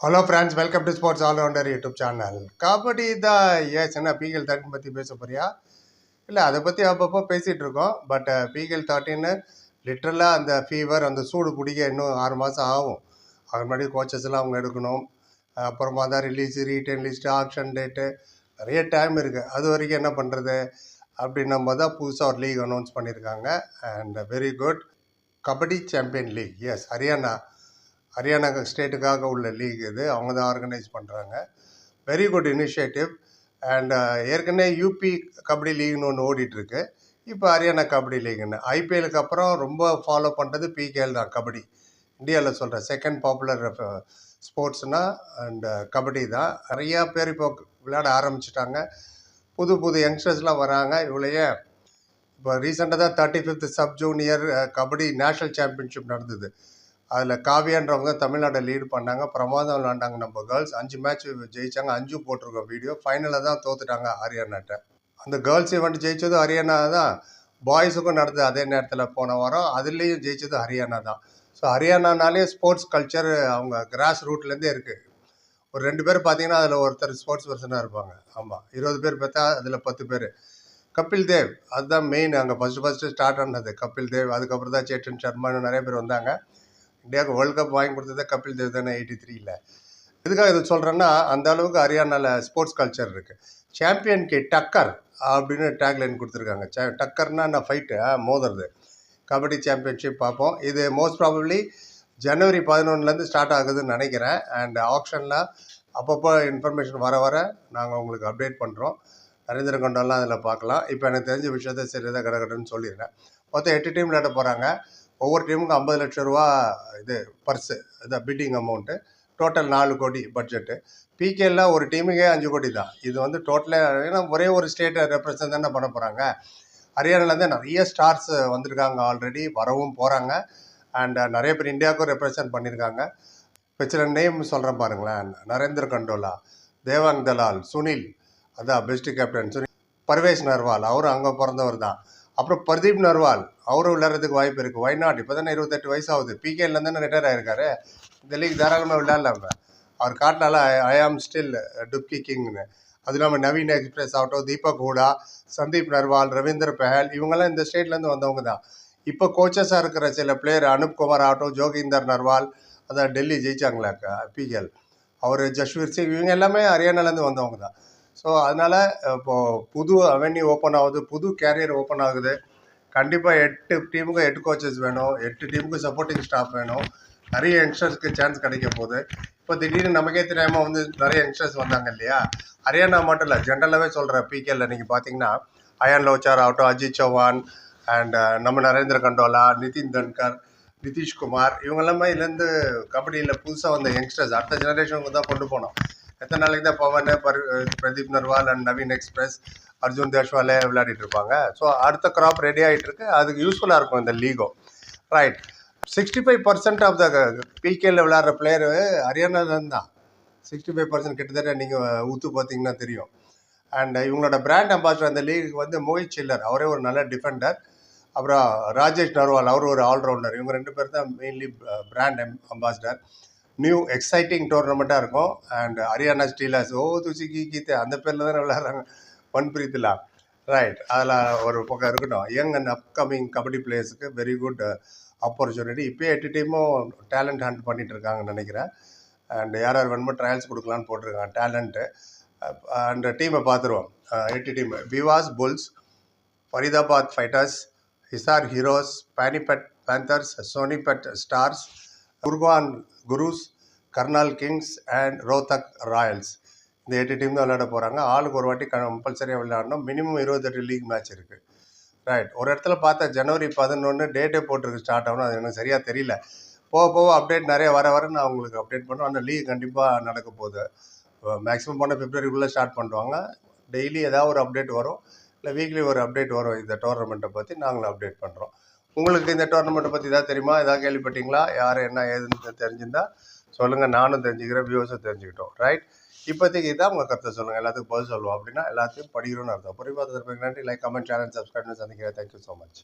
Hello friends welcome to sports allrounder YouTube channel kabaddi தான் ஏஸ் என்ன பிகல் தேர்ட்டின் பற்றி பேச போறியா? இல்லை அதை பற்றி அப்பப்போ பேசிகிட்டு இருக்கோம். பட் பிகல் தேர்ட்டின்னு லிட்ரலாக அந்த ஃபீவர் அந்த சூடு பிடிக்க இன்னும் ஆறு மாதம் ஆகும். அது முன்னாடி கோச்சஸ் எல்லாம் அவங்க எடுக்கணும். அப்புறமா தான் release retain list option date நிறைய டைம் இருக்குது அது வரைக்கும் என்ன பண்ணுறது அப்படின்னும் போது தான் புதுசாக ஒரு லீக் அனௌன்ஸ் பண்ணியிருக்காங்க. And very good kabaddi champion league S Haryana. Haryana ஸ்டேட்டுக்காக உள்ள லீக் இது. அவங்க தான் ஆர்கனைஸ் பண்ணுறாங்க வெரி குட் இனிஷியேட்டிவ் அண்ட் ஏற்கனவே யூபி கபடி லீக்னு ஒன்று ஓடிட்டுருக்கு. இப்போ ஹரியானா கபடி லீக்னு. ஐபிஎலுக்கு அப்புறம் ரொம்ப ஃபாலோ பண்ணுறது பிகேஎல் தான் கபடி. இந்தியாவில் சொல்கிறேன் செகண்ட் பாப்புலர் ஸ்போர்ட்ஸ்னால் அண்ட் கபடி தான். நிறையா பேர் இப்போ விளையாட ஆரம்பிச்சிட்டாங்க. புது புது யங்ஸ்டர்ஸ்லாம் வராங்க. இவ்வளையே இப்போ ரீசெண்டாக தான் thirty fifth sub junior kabaddi national championship நடந்தது. அதில் காவியான்றவங்க தமிழ்நாட்டை லீடு பண்ணாங்க. பிரமாதம் விளாண்டாங்க நம்ம கேர்ள்ஸ் அஞ்சு மேட்ச் ஜெயிச்சாங்க. அஞ்சு போட்டிருக்கோம் வீடியோ ஃபைனலில் தான் தோத்துட்டாங்க ஹரியானாட்ட. அந்த கேர்ள்ஸ் ஈவெண்ட் ஜெயிச்சதும் ஹரியானா தான். பாய்ஸுக்கும் நடந்தது அதே நேரத்தில் போன வாரம். அதுலேயும் ஜெயித்தது ஹரியானா தான். ஸோ ஹரியானானாலே ஸ்போர்ட்ஸ் கல்ச்சர் அவங்க கிராஸ் ரூட்லேருந்தே இருக்குது ஒரு ரெண்டு பேர் பார்த்தீங்கன்னா அதில் ஒருத்தர் ஸ்போர்ட்ஸ் பர்சனாக இருப்பாங்க. ஆமாம் இருபது பேர் பார்த்தா அதில் பத்து பேர். கபில் தேவ். அதுதான் மெயின் அங்கே ஃபஸ்ட்டு ஃபஸ்ட்டு ஸ்டார்ட் ஆனது. கபில் தேவ். அதுக்கப்புறம் தான் சேட்டன் சர்மான்னு நிறைய பேர் வந்தாங்க. இந்தியாவுக்கு வேர்ல்டு கப் வாங்கி கொடுத்ததே கபில் தேவ் தானே எயிட்டி த்ரீல எதுக்காக இது சொல்கிறேன்னா அந்த அளவுக்கு ஹரியானாவில் ஸ்போர்ட்ஸ் கல்ச்சர் இருக்குது சாம்பியன் கே டக்கர் அப்படின்னு டேக்லைன் கொடுத்துருக்காங்க. சே டக்கர்னா நான் ஃபைட்டு மோதுறது. கபடி சாம்பியன்ஷிப் பார்ப்போம். இது மோஸ்ட் ப்ராபப்ளி ஜனவரி பதினொன்றுலேருந்து ஸ்டார்ட் ஆகுதுன்னு நினைக்கிறேன். அண்ட் ஆப்ஷனில் அப்பப்போ இன்ஃபர்மேஷன் வர வர நாங்கள் உங்களுக்கு அப்டேட் பண்ணுறோம் நரேந்திர கொண்டெல்லாம் அதில் பார்க்கலாம். இப்போ எனக்கு தெரிஞ்ச விஷயத்த சரியாக கடகடன்னு சொல்லிடுறேன். மொத்தம் எட்டு டீம் விளையாட போகிறாங்க ஒவ்வொரு டீமுக்கும் ஐம்பது லட்ச ரூபா இது பர்ஸு இதான் பிட்டிங் அமௌண்ட்டு டோட்டல் நாலு கோடி பட்ஜெட்டு பிகேல ஒரு டீமுக்கே அஞ்சு கோடி தான். இது வந்து டோட்டலாக ஏன்னா ஒரே ஒரு ஸ்டேட்டை ரெப்ரசன்ட் தானே பண்ண போகிறாங்க ஹரியானாலேருந்து நிறைய ஸ்டார்ஸ் வந்திருக்காங்க ஆல்ரெடி வரவும் போகிறாங்க அண்ட் நிறைய பேர் இந்தியாவுக்கும் ரெப்ரசன்ட் பண்ணியிருக்காங்க இப்போ சில நேம் சொல்கிறேன் பாருங்களேன். நரேந்திர கண்டோலா தேவாங் தலால் சுனில் அதான் பெஸ்ட் கேப்டன் சுனில் பர்வேஷ் நர்வால் அவரும் அங்கே பிறந்தவர் தான். அப்புறம் பிரதீப் நர்வால் அவரும் விளையாடுறதுக்கு வாய்ப்பு இருக்குது ஒய்நாட் இப்போ தானே இருபத்தெட்டு வயசு ஆகுது பிகேலேருந்து தானே ரிட்டையர் ஆயிருக்காரு. இந்த லீக் தாராளமாக விளையாடலாம அவர் காட்டினால ஐ ஆம் ஸ்டில் டுப்கி கிங்னு அது இல்லாமல் நவீன் எக்ஸ்பிரஸ் ஆகட்டும் தீபக் ஹூடா சந்தீப் நர்வால் ரவீந்தர் பெஹல் இவங்கெல்லாம் இந்த ஸ்டேட்லேருந்து வந்தவங்க தான். இப்போ கோச்சஸாக இருக்கிற சில பிளேயர் அனுப் குமார் ஆகட்டும் ஜோகிந்தர் நர்வால் அதான் டெல்லி ஜெயிச்சாங்களா பிகேஎல் அவர் ஜஸ்வீர் சிங் இவங்க எல்லாமே ஹரியானாலேருந்து வந்தவங்க தான். ஸோ அதனால் இப்போது புது அவென்யூ ஓப்பன் ஆகுது புது கேரியர் ஓப்பன் ஆகுது. கண்டிப்பாக எட்டு டீமுக்கு எட்டு கோச்சஸ் வேணும் எட்டு டீமுக்கு சப்போர்ட்டிங் ஸ்டாஃப் வேணும். நிறைய யங்ஸ்டர்ஸ்க்கு சான்ஸ் கிடைக்க போகுது. இப்போ திடீர்னு நமக்கே தெரியாமல் வந்து நிறைய யங்ஸ்டர்ஸ் வந்தாங்க இல்லையா? ஹரியானா மட்டும் இல்லை ஜென்ரலாகவே சொல்கிறேன் பிகேல நீங்கள் பார்த்தீங்கன்னா அயான் லோச்சார் ஆகட்டும் அஜித் சௌஹான் அண்ட் நம்ம நரேந்திர கண்டோலா நிதின் தன்கர் நிதிஷ்குமார் இவங்க எல்லாமே இதுலேருந்து கபடியில் புதுசாக வந்த யங்ஸ்டர்ஸ் அடுத்த ஜெனரேஷனுக்கு தான் கொண்டு போனோம் எத்தனை நாளைக்கு தான் பவன் பர் பிரதீப் நர்வால் அண்ட் நவீன் எக்ஸ்பிரஸ் அர்ஜுன் தேஷ்வாலே விளையாடிட்டு இருப்பாங்க. ஸோ அடுத்த கிராப் ரெடி ஆகிட்டு இருக்கு அதுக்கு யூஸ்ஃபுல்லாக இருக்கும் இந்த லீகோ right sixty five percent of the பிகேல விளையாடுற பிளேயரு ஹரியானாலேருந்து தான். சிக்ஸ்டி ஃபைவ் பர்சன்ட் கிட்டத்தட்ட நீங்கள் ஊற்று பார்த்தீங்கன்னா தெரியும். அண்ட் இவங்களோட பிராண்ட் அம்பாசிடர் அந்த லீக் வந்து மோஹித் சில்லர் அவரே ஒரு நல்ல டிஃபெண்டர் அப்புறம் ராஜேஷ் நர்வால் அவர் ஒரு ஆல்ரவுண்டர் இவங்க ரெண்டு பேர் தான் mainly brand ambassador new exciting டோர்னமெண்ட்டாக இருக்கும். அண்ட் ஹரியானா ஸ்டீலர்ஸ் ஓ துசி கீ கீத்து அந்த பேரில் தானே விளையாடுறாங்க. மன்பிரீத்லா ரைட் அதில் ஒரு பக்கம் இருக்கட்டும். யங் அண்ட் அப்கமிங் கபடி பிளேயர்ஸுக்கு வெரி குட் ஆப்பர்ச்சுனிட்டி இப்போயே எட்டு டீமும் டேலண்ட் ஹண்ட் பண்ணிட்டு இருக்காங்கன்னு நினைக்கிறேன். அண்ட் யார் யார் வேணுமோ ட்ரையல்ஸ் கொடுக்கலான்னு போட்டிருக்காங்க. டேலண்ட்டு அண்ட் டீமை பார்த்துருவோம். எட்டு team Vilas bulls Faridabad fighters Hisar heroes Panipat panthers Sonipat stars Gurgaon gurus Karnal kings and Rohtak royals. இந்த எட்டு டீம் தான் விளையாட போகிறாங்க ஆளுக்கு ஒரு வாட்டி கம்பல்சரியாக விளையாடணும். மினிமம் இருபத்தெட்டு லீக் மேட்ச் இருக்குது ரைட் ஒரு இடத்துல பார்த்தா ஜனவரி பதினொன்று டேட்டே போட்டிருக்கு ஸ்டார்ட் ஆகணும். அது எனக்கு சரியாக தெரியல. போக போக அப்டேட் நிறைய வர வர நான் உங்களுக்கு அப்டேட் பண்ணுவேன். அந்த லீக் கண்டிப்பாக நடக்க போகுது. மேக்ஸிமம் போனால் பிப்ரவரிக்குள்ளே ஸ்டார்ட் பண்ணுவாங்க. டெய்லி ஏதாவது ஒரு அப்டேட் வரும். இல்லை வீக்லி ஒரு அப்டேட் வரும். இந்த டோர்னமெண்ட்டை பற்றி நாங்களும் அப்டேட் பண்ணுறோம் உங்களுக்கு இந்த டோர்னமெண்ட்டை பற்றி ஏதாவது தெரியுமா? ஏதாவது கேள்விப்பட்டீங்களா? யார் என்ன ஏதுன்னு தெரிஞ்சிருந்தா சொல்லுங்கள் நானும் தெரிஞ்சுக்கிறேன் வியூஸும் தெரிஞ்சுக்கிட்டோம். ரைட் இப்போதைக்கு இதான் உங்கள் கருத்தை சொல்லுங்கள் எல்லாத்துக்கும் பதில் சொல்லுவோம். அப்படின்னா எல்லாத்தையும் படிக்கிறோன்னு அர்த்தம். புரியாத நன்றி. லைக் கமெண்ட் சேனல் சப்ஸ்கிரைப் சந்திக்கிறேன். Thank you so much